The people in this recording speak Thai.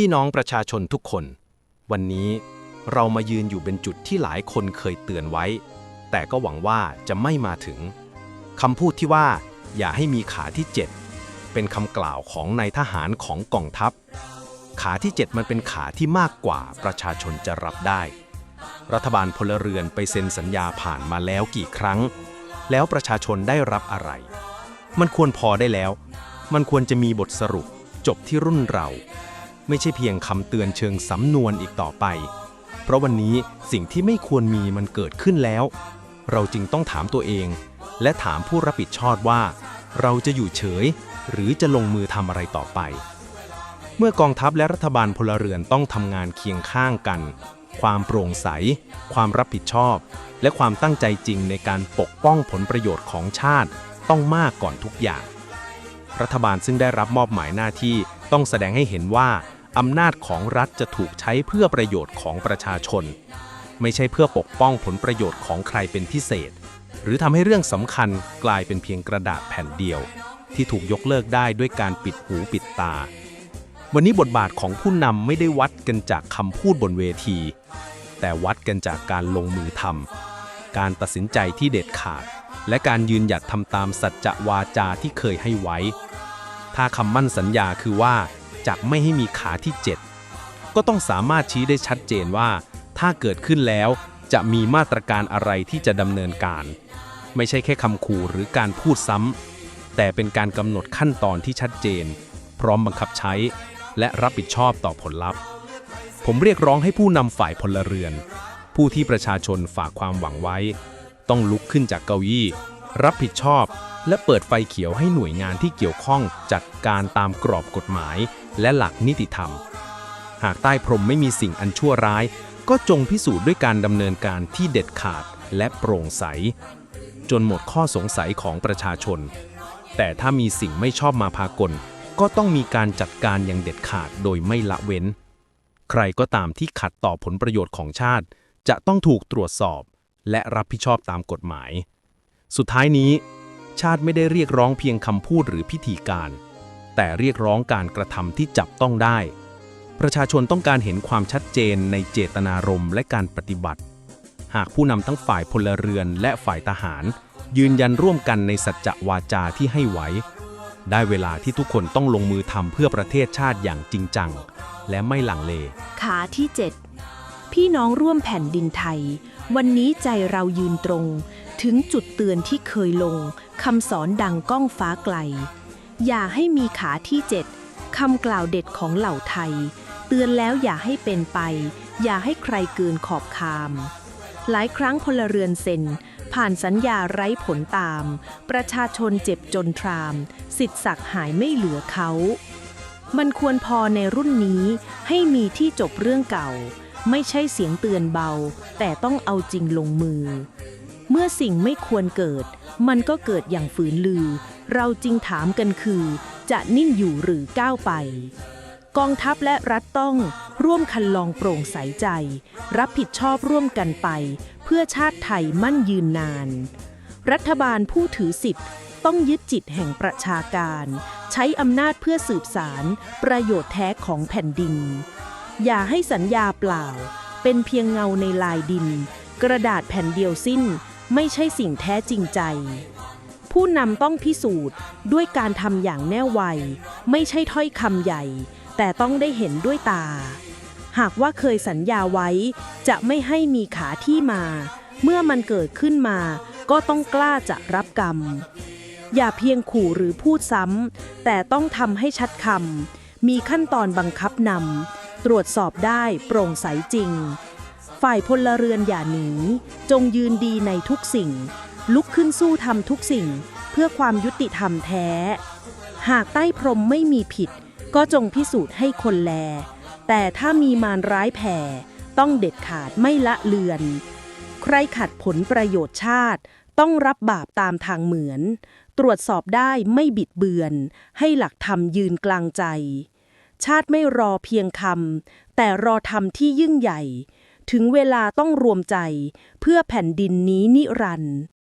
พี่น้องประชาชนทุกคน วันนี้เรามายืนอยู่เป็นจุดที่หลายคนเคยเตือนไว้ แต่ก็หวังว่าจะไม่มาถึงคำพูดที่ว่าอย่าให้มีขาที่ 7 เป็นคำกล่าวของนายทหารของกองทัพ ขาที่ 7 มันเป็นขาที่มากกว่าประชาชนจะรับได้ รัฐบาลพลเรือนไปเซ็นสัญญาผ่านมาแล้วกี่ครั้ง แล้วประชาชนได้รับอะไร มันควรพอได้แล้ว มันควรจะมีบทสรุปจบที่รุ่นเรา ไม่ใช่เพียงคำเตือนเชิงสำนวนอีกต่อไป เพราะวันนี้สิ่งที่ไม่ควรมีมันเกิดขึ้นแล้ว เราจึงต้องถามตัวเอง และถามผู้รับผิดชอบว่า เราจะอยู่เฉย หรือจะลงมือทำอะไรต่อไป เมื่อกองทัพและรัฐบาลพลเรือนต้องทำงานเคียงข้างกัน ความโปร่งใส ความรับผิดชอบ และความตั้งใจจริงในการปกป้องผลประโยชน์ของชาติต้องมากก่อนทุกอย่าง รัฐบาลซึ่งได้รับมอบหมายหน้าที่ต้องแสดงให้เห็นว่า อำนาจของรัฐจะถูกใช้เพื่อประโยชน์ของประชาชน ไม่ใช่เพื่อปกป้องผลประโยชน์ของใครเป็นพิเศษ หรือทำให้เรื่องสำคัญกลายเป็นเพียงกระดาษแผ่นเดียว ที่ถูกยกเลิกได้ด้วยการปิดหูปิดตา วันนี้บทบาทของผู้นำไม่ได้วัดกันจากคำพูดบนเวที แต่วัดกันจากการลงมือทำการตัดสินใจที่เด็ดขาด และการยืนหยัดทำตามสัจจะวาจาที่เคยให้ไว้ ถ้าคำมั่นสัญญาคือว่า จะไม่ให้มีขาที่ 7 ก็ต้องสามารถชี้ได้ชัดเจนว่า ถ้าเกิดขึ้นแล้วจะมีมาตรการอะไรที่จะดำเนินการ ไม่ใช่แค่คำขู่หรือการพูดซ้ำแต่เป็นการกำหนดขั้นตอนที่ชัดเจน พร้อมบังคับใช้ และรับผิดชอบต่อผลลัพธ์ ผมเรียกร้องให้ผู้นำฝ่ายพลเรือน ผู้ที่ประชาชนฝากความหวังไว้ ต้องลุกขึ้นจากเก้าอี้ รับผิดชอบและเปิดไฟเขียวให้หน่วยงานที่เกี่ยวข้องจัดการตามกรอบกฎหมาย และหลักนิติธรรม หากใต้พรมไม่มีสิ่งอันชั่วร้าย ก็จงพิสูจน์ด้วยการดำเนินการที่เด็ดขาดและโปร่งใส จนหมดข้อสงสัยของประชาชน แต่ถ้ามีสิ่งไม่ชอบมาพากล ก็ต้องมีการจัดการอย่างเด็ดขาดโดยไม่ละเว้น ใครก็ตามที่ขัดต่อผลประโยชน์ของชาติ จะต้องถูกตรวจสอบ และรับผิดชอบตามกฎหมาย สุดท้ายนี้ ชาติไม่ได้เรียกร้องเพียงคำพูดหรือพิธีการ แต่เรียกร้องการกระทำที่จับต้องได้ ประชาชนต้องการเห็นความชัดเจนในเจตนารมณ์และการปฏิบัติ หากผู้นำทั้งฝ่ายพลเรือนและฝ่ายทหาร ยืนยันร่วมกันในสัจจวาจาที่ให้ไว้ ได้เวลาที่ทุกคนต้องลงมือทำเพื่อประเทศชาติอย่างจริงจัง และไม่หลังเล ขาที่ 7 พี่น้องร่วมแผ่นดินไทย วันนี้ใจเรายืนตรง ถึงจุดเตือนที่เคยลงคำสอนดังก้องฟ้าไกล อย่าให้มีขาที่7คำกล่าวเด็ดของเหล่าไทย เตือนแล้วอย่าให้เป็นไป อย่าให้ใครเกินขอบคาม หลายครั้งพลเรือนเซ็น ผ่านสัญญาไร้ผลตาม ประชาชนเจ็บจนทราม สิทธิศักดิ์หายไม่เหลือเขา มันควรพอในรุ่นนี้ให้มีที่จบเรื่องเก่า ไม่ใช่เสียงเตือนเบา แต่ต้องเอาจริงลงมือ อสิ่งไม่ควรเกิด มันก็เกิดอย่างฝืนลือ เราจริงถามกันคือ จะนิ่งอยู่หรือก้าวไป กองทัพและรัฐต้องร่วมคันลองโปร่งใสใจ รับผิดชอบร่วมกันไป เพื่อชาติไทยมั่นยืนนาน รัฐบาลผู้ถือสิทธิ์ต้องยึดจิตแห่งประชาการ ใช้อำนาจเพื่อสืบสาร ประโยชน์แท้ของแผ่นดิน อย่าให้สัญญาเปล่า เป็นเพียงเงาในลายดิน กระดาษแผ่นเดียวสิ้น ไม่ใช่สิ่งแท้จริงใจ ผู้นำต้องพิสูจน์ด้วยการทำอย่างแน่วไว ไม่ใช่ถ้อยคำใหญ่ แต่ต้องได้เห็นด้วยตา หากว่าเคยสัญญาไว้ จะไม่ให้มีขาที่มา เมื่อมันเกิดขึ้นมา ก็ต้องกล้าจะรับกรรม อย่าเพียงขู่หรือพูดซ้ำแต่ต้องทำให้ชัดคำมีขั้นตอนบังคับนำตรวจสอบได้โปร่งใสจริง ฝ่ายพลเรือนอย่าหนี จงยืนดีในทุกสิ่ง ลุกขึ้นสู้ทำทุกสิ่ง เพื่อความยุติธรรมแท้ หากใต้พรมไม่มีผิด ก็จงพิสูจน์ให้คนแล แต่ถ้ามีมารร้ายแผ่ ต้องเด็ดขาดไม่ละเลือน ใครขัดผลประโยชน์ชาติ ต้องรับบาปตามทางเหมือน ตรวจสอบได้ไม่บิดเบือน ให้หลักธรรมยืนกลางใจ ชาติไม่รอเพียงคำแต่รอธรรมที่ยิ่งใหญ่ ถึงเวลาต้องรวมใจ เพื่อแผ่นดินนี้นิรันดร์